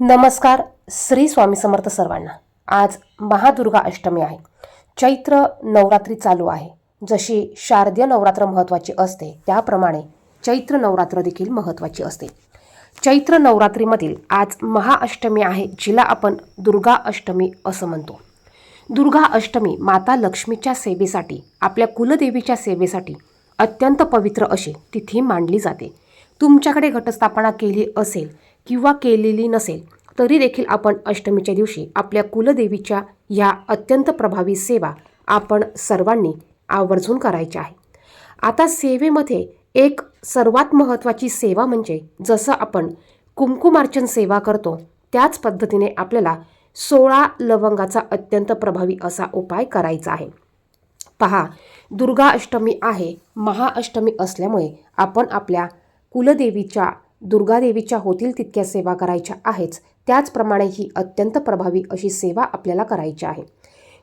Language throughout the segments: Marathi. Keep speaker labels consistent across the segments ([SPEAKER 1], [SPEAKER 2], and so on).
[SPEAKER 1] नमस्कार श्री स्वामी समर्थ सर्वांना. आज महादुर्गा अष्टमी आहे. चैत्र नवरात्री चालू आहे. जशी शारदीय नवरात्र महत्त्वाची असते त्याप्रमाणे चैत्र नवरात्र देखील महत्त्वाची असते. चैत्र नवरात्रीमधील आज महाअष्टमी आहे जिला आपण दुर्गा अष्टमी असं म्हणतो. दुर्गा अष्टमी माता लक्ष्मीच्या सेवेसाठी आपल्या कुलदेवीच्या सेवेसाठी अत्यंत पवित्र अशी तिथी मांडली जाते. तुमच्याकडे घटस्थापना केली असेल किंवा केलेली नसेल तरी देखील आपण अष्टमीच्या दिवशी आपल्या कुलदेवीच्या या अत्यंत प्रभावी सेवा आपण सर्वांनी आवर्जून करायच्या आहे. आता सेवेमध्ये एक सर्वात महत्त्वाची सेवा म्हणजे जसं आपण कुंकुमार्चन सेवा करतो त्याच पद्धतीने आपल्याला सोळा लवंगाचा अत्यंत प्रभावी असा उपाय करायचा आहे. पहा दुर्गा अष्टमी आहे महाअष्टमी असल्यामुळे आपण आपल्या कुलदेवीच्या दुर्गादेवीच्या होतील तितक्या सेवा करायच्या आहेच. त्याचप्रमाणे ही अत्यंत प्रभावी अशी सेवा आपल्याला करायची आहे.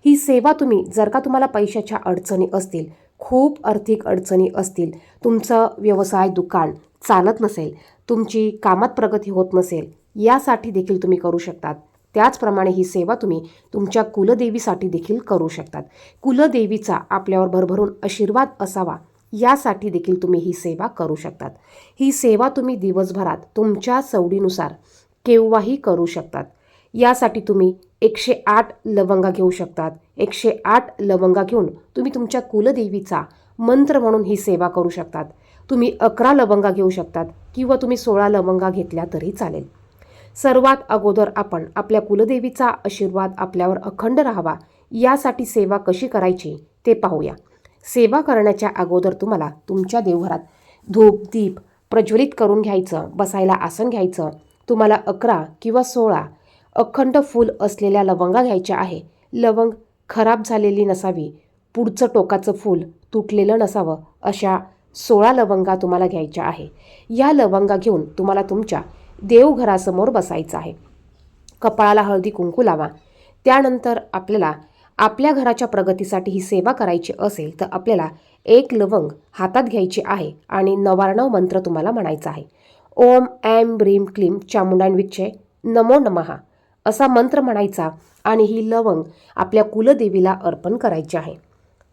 [SPEAKER 1] ही सेवा तुम्ही जर का तुम्हाला पैशाच्या अडचणी असतील खूप आर्थिक अडचणी असतील तुमचं व्यवसाय दुकान चालत नसेल तुमची कामात प्रगती होत नसेल यासाठी देखील तुम्ही करू शकतात. त्याचप्रमाणे ही सेवा तुम्ही तुमच्या कुलदेवीसाठी देखील करू शकतात. कुलदेवीचा आपल्यावर भरभरून आशीर्वाद असावा. यासाठी देखील तुम्ही ही सेवा करू शकतात. ही सेवा तुम्ही दिवसभरात तुमच्या सवडीनुसार केव्हाही करू शकतात. यासाठी तुम्ही एकशे आठ लवंगा घेऊ शकतात. एकशे आठ लवंगा घेऊन तुम्ही तुमच्या कुलदेवीचा मंत्र म्हणून ही सेवा करू शकतात. तुम्ही अकरा लवंगा घेऊ शकतात किंवा तुम्ही सोळा लवंगा घेतल्या तरी चालेल. सर्वात अगोदर आपण आपल्या कुलदेवीचा आशीर्वाद आपल्यावर अखंड राहावा यासाठी सेवा कशी करायची ते पाहूया. सेवा करण्याच्या अगोदर तुम्हाला तुमच्या देवघरात धूप दीप प्रज्वलित करून घ्यायचं बसायला आसन घ्यायचं. तुम्हाला अकरा किंवा सोळा अखंड फूल असलेल्या लवंगा घ्यायच्या आहे. लवंग खराब झालेली नसावी. पुढचं टोकाचं फूल तुटलेलं नसावं अशा सोळा लवंगा तुम्हाला घ्यायच्या आहे. या लवंगा घेऊन तुम्हाला तुमच्या देवघरासमोर बसायचं आहे. कपाळाला हळदी कुंकू लावा. त्यानंतर आपल्याला आपल्या घराच्या प्रगतीसाठी ही सेवा करायची असेल तर आपल्याला एक लवंग हातात घ्यायची आहे आणि नवारणव मंत्र तुम्हाला म्हणायचा आहे. ओम ॲम ब्रीम क्लीम चामुंडांविक्षय नमो नमहा असा मंत्र म्हणायचा आणि ही लवंग आपल्या कुलदेवीला अर्पण करायची आहे.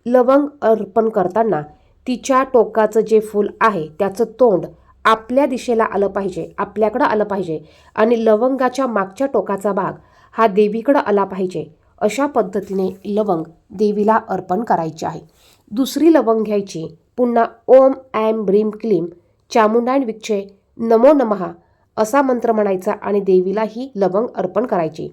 [SPEAKER 1] लवंग अर्पण करताना तिच्या टोकाचं जे फूल आहे त्याचं तोंड आपल्या दिशेला आलं पाहिजे आपल्याकडं आलं पाहिजे आणि लवंगाच्या मागच्या टोकाचा भाग हा देवीकडं आला पाहिजे. अशा पद्धतीने लवंग देवीला अर्पण करायची आहे. दुसरी लवंग घ्यायची. पुन्हा ओम ॲम ब्रीम क्लीम चामुंडाण विक्षे नमो नमहा असा मंत्र म्हणायचा आणि देवीला ही लवंग अर्पण करायची.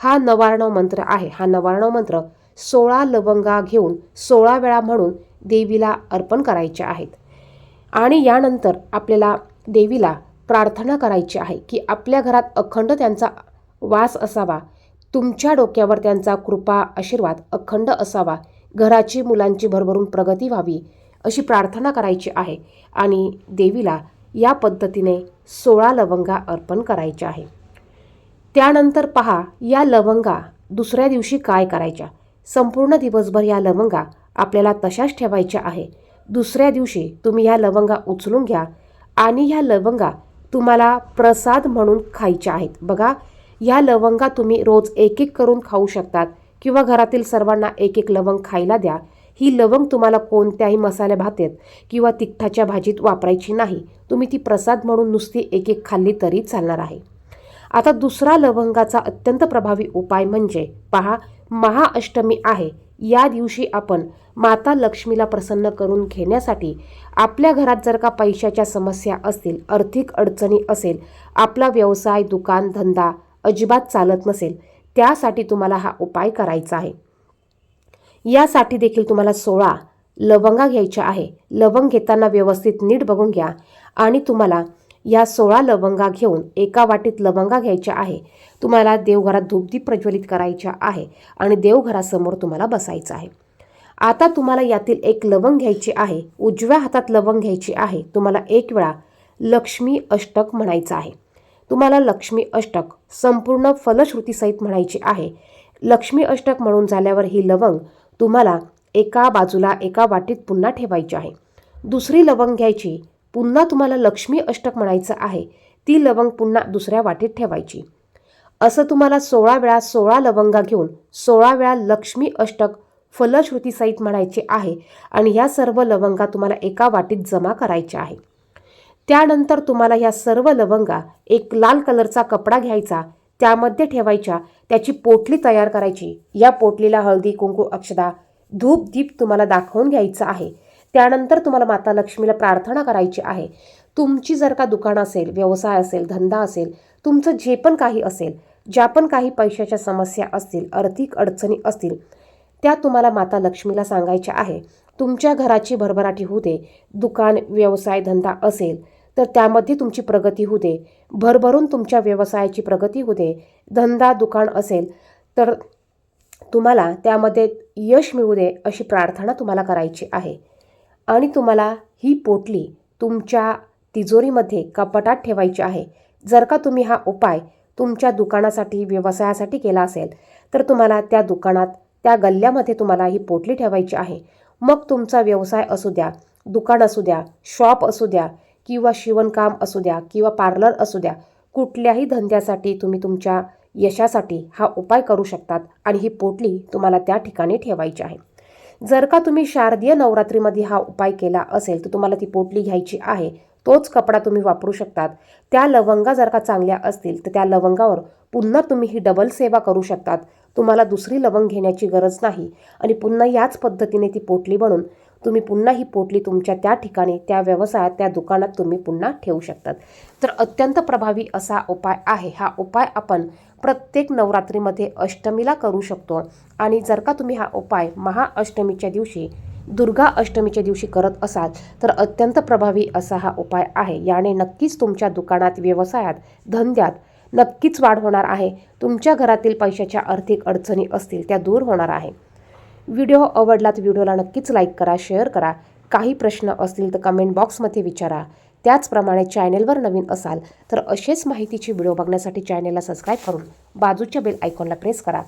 [SPEAKER 1] हा नवार्णव मंत्र आहे. हा नवार्णव मंत्र सोळा लवंगा घेऊन सोळा वेळा म्हणून देवीला अर्पण करायचे आहेत. आणि यानंतर आपल्याला देवीला प्रार्थना करायची आहे की आपल्या घरात अखंड त्यांचा वास असावा. तुमच्या डोक्यावर त्यांचा कृपा आशीर्वाद अखंड असावा. घराची मुलांची भरभरून प्रगती व्हावी अशी प्रार्थना करायची आहे आणि देवीला या पद्धतीने सोळा लवंगा अर्पण करायच्या आहे. त्यानंतर पहा या लवंगा दुसऱ्या दिवशी काय करायच्या? संपूर्ण दिवसभर या लवंगा आपल्याला तशाच ठेवायच्या आहे. दुसऱ्या दिवशी तुम्ही ह्या लवंगा उचलून घ्या आणि ह्या लवंगा तुम्हाला प्रसाद म्हणून खायच्या आहेत. बघा ह्या लवंगा तुम्ही रोज एक एक करून खाऊ शकतात. किंवा घरातील सर्वांना एक एक लवंग खायला द्या. ही लवंग तुम्हाला कोणत्याही मसाले भातेत किंवा तिखटाच्या भाजीत वापरायची नाही. तुम्ही ती प्रसाद म्हणून नुसती एक एक खाल्ली तरी चालणार आहे. आता दुसरा लवंगाचा अत्यंत प्रभावी उपाय म्हणजे पहा महाअष्टमी आहे. या दिवशी आपण माता लक्ष्मीला प्रसन्न करून घेण्यासाठी आपल्या घरात जर का पैशाच्या समस्या असतील आर्थिक अडचणी असेल आपला व्यवसाय दुकान धंदा अजिबात चालत नसेल त्यासाठी तुम्हाला हा उपाय करायचा आहे. यासाठी देखील तुम्हाला सोळा लवंगा घ्यायच्या आहे. लवंग घेताना व्यवस्थित नीट बघून घ्या आणि तुम्हाला या सोळा लवंगा घेऊन एका वाटीत लवंगा घ्यायच्या आहे. तुम्हाला देवघरात धूपदीप प्रज्वलित करायच्या आहे आणि देवघरासमोर तुम्हाला बसायचं आहे. आता तुम्हाला यातील एक लवंग घ्यायची आहे. उजव्या हातात लवंग घ्यायची आहे. तुम्हाला एक वेळा लक्ष्मी अष्टक म्हणायचं आहे. तुम्हाला लक्ष्मी अष्टक संपूर्ण फलश्रुतीसहित म्हणायची आहे. लक्ष्मी अष्टक म्हणून झाल्यावर ही लवंग तुम्हाला एका बाजूला एका वाटीत पुन्हा ठेवायची आहे. दुसरी लवंग घ्यायची पुन्हा तुम्हाला लक्ष्मी अष्टक म्हणायचं आहे ती लवंग पुन्हा दुसऱ्या वाटीत ठेवायची. असं तुम्हाला सोळा वेळा सोळा लवंगा घेऊन सोळा वेळा लक्ष्मी अष्टक फलश्रुतीसहित म्हणायचे आहे आणि ह्या सर्व लवंगा तुम्हाला एका वाटीत जमा करायच्या आहे. त्यानंतर तुम्हाला ह्या सर्व लवंगा एक लाल कलरचा कपडा घ्यायचा त्यामध्ये ठेवायच्या त्याची पोटली तयार करायची. या पोटलीला हळदी कुंकू अक्षदा धूप दीप तुम्हाला दाखवून घ्यायचं आहे. त्यानंतर तुम्हाला माता लक्ष्मीला प्रार्थना करायची आहे. तुमची जर का दुकान असेल व्यवसाय असेल धंदा असेल तुमचं जे पण काही असेल ज्या पण काही पैशाच्या समस्या असतील आर्थिक अडचणी असतील त्या तुम्हाला माता लक्ष्मीला सांगायच्या आहे. तुमच्या घराची भरभराटी होऊ दे दुकान व्यवसाय धंदा असेल तर त्यामध्ये तुमची प्रगती होऊ दे भरभरून तुमच्या व्यवसायाची प्रगती होऊ दे धंदा दुकान असेल तर तुम्हाला त्यामध्ये यश मिळू दे अशी प्रार्थना तुम्हाला करायची आहे. आणि तुम्हाला ही पोटली तुमच्या तिजोरीमध्ये कपाटात ठेवायची आहे. जर का तुम्ही हा उपाय तुमच्या दुकानासाठी व्यवसायासाठी केला असेल तर तुम्हाला त्या दुकानात त्या गल्ल्यामध्ये तुम्हाला ही पोटली ठेवायची आहे. मग तुमचा व्यवसाय असू द्या दुकान असू द्या शॉप असू द्या किंवा शिवणकाम असू द्या किंवा पार्लर असू द्या कुठल्याही धंद्यासाठी तुम्ही तुमच्या यशासाठी हा उपाय करू शकतात आणि ही पोटली तुम्हाला त्या ठिकाणी ठेवायची आहे. जर का तुम्ही शारदीय नवरात्रीमध्ये हा उपाय केला असेल तर तुम्हाला ती पोटली घ्यायची आहे. तोच कपडा तुम्ही वापरू शकतात. त्या लवंगा जर का चांगल्या असतील तर त्या लवंगावर पुन्हा तुम्ही ही डबल सेवा करू शकतात. तुम्हाला दुसरी लवंग घेण्याची गरज नाही आणि पुन्हा याच पद्धतीने ती पोटली बनवून तुम्ही पुन्हा ही पोटली तुमच्या त्या ठिकाणी त्या व्यवसायात त्या दुकानात तुम्ही पुन्हा ठेवू शकतात. तर अत्यंत प्रभावी असा उपाय आहे. हा उपाय आपण प्रत्येक नवरात्रीमध्ये अष्टमीला करू शकतो. आणि जर का तुम्ही हा उपाय महाअष्टमीच्या दिवशी दुर्गा अष्टमीच्या दिवशी करत असाल तर अत्यंत प्रभावी असा हा उपाय आहे. याने नक्कीच तुमच्या दुकानात व्यवसायात धंद्यात नक्कीच वाढ होणार आहे. तुमच्या घरातील पैशाच्या आर्थिक अडचणी असतील त्या दूर होणार आहे. व्हिडिओ आवडला तर व्हिडिओला नक्कीच लाईक करा शेअर करा. काही प्रश्न असतील तर कमेंट बॉक्समध्ये विचारा. त्याचप्रमाणे चॅनेलवर नवीन असाल तर असेच माहितीची व्हिडिओ बघण्यासाठी चॅनेलला सबस्क्राईब करून बाजूच्या बेल आयकॉनला प्रेस करा.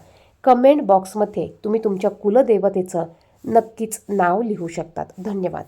[SPEAKER 1] कमेंट बॉक्समध्ये तुम्ही तुमच्या कुलदेवतेचं नक्कीच नाव लिहू शकतात. धन्यवाद.